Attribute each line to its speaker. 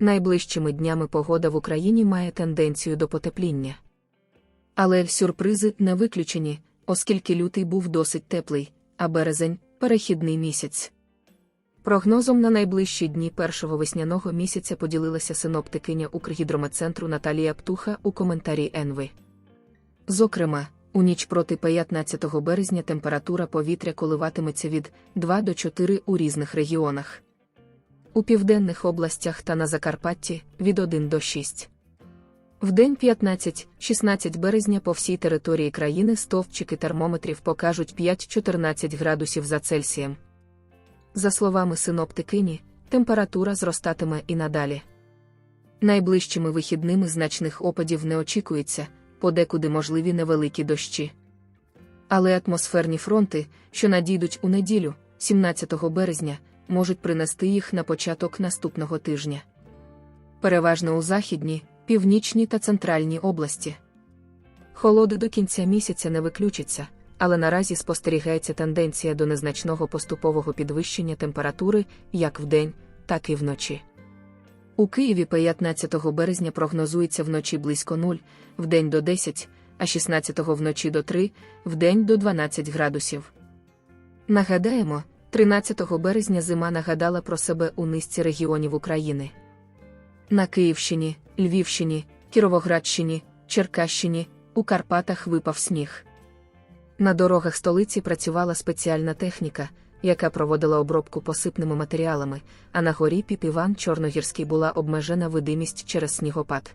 Speaker 1: Найближчими днями погода в Україні має тенденцію до потепління. Але сюрпризи не виключені, оскільки лютий був досить теплий, а березень перехідний місяць. Прогнозом на найближчі дні першого весняного місяця поділилася синоптикиня Укргідрометцентру Наталія Птуха у коментарі Енви. Зокрема, у ніч проти 15 березня температура повітря коливатиметься від 2 до 4 у різних регіонах. У південних областях та на Закарпатті від 1 до 6. В день 15-16 березня по всій території країни стовпчики термометрів покажуть 5-14 градусів за Цельсієм. За словами синоптикині, температура зростатиме і надалі. Найближчими вихідними значних опадів не очікується, подекуди можливі невеликі дощі. Але атмосферні фронти, що надійдуть у неділю, 17 березня, можуть принести їх на початок наступного тижня. Переважно у західній, північній та центральній області. Холоди до кінця місяця не виключаться, але наразі спостерігається тенденція до незначного поступового підвищення температури як вдень, так і вночі. У Києві 15 березня прогнозується вночі близько 0, вдень до 10, а 16 вночі до 3, вдень до 12 градусів. Нагадаємо, 13 березня зима нагадала про себе у низці регіонів України. На Київщині, Львівщині, Кіровоградщині, Черкащині, у Карпатах випав сніг. На дорогах столиці працювала спеціальна техніка, яка проводила обробку посипними матеріалами, а на горі Піпіван Чорногірський була обмежена видимість через снігопад.